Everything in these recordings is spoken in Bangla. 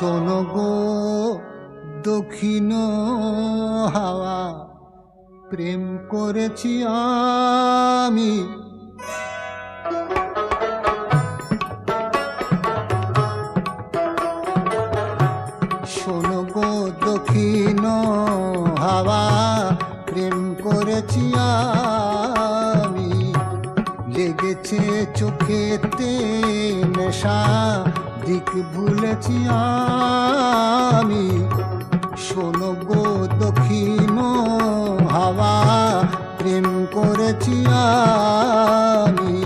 শোনো গো দক্ষিণ হাওয়া, প্রেম করেছি আমি। শোনো গো দক্ষিণ হাওয়া, প্রেম করেছি আমি। লেগেছে চোখেতে নেশা দিক ভুলেছি আমি। শোনো গো দক্ষিণ হাওয়া, প্রেম করেছি আমি।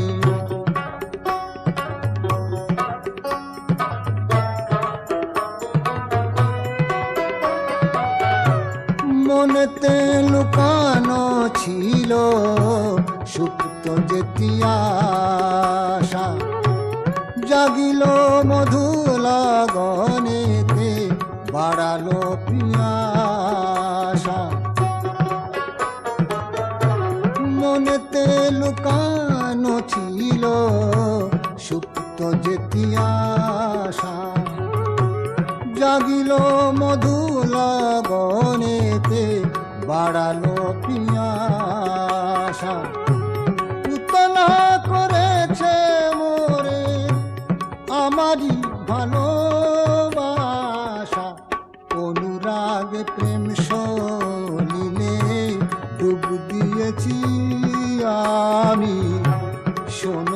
মনেতে লুকানো ছিল সুপ্ত যেতিয়াশা জাগিল মধু লগনেতে বাড়ালো পিয়াসা। মনেতে লুকানো ছিল সুপ্ত যেতিয়াশা জাগিল মধু লগনেতে বাড়ালো পিয়াসা। ভালোবাসা অনুরাগ প্রেম সলিলে ডুব দিয়েছি আমি। শোনো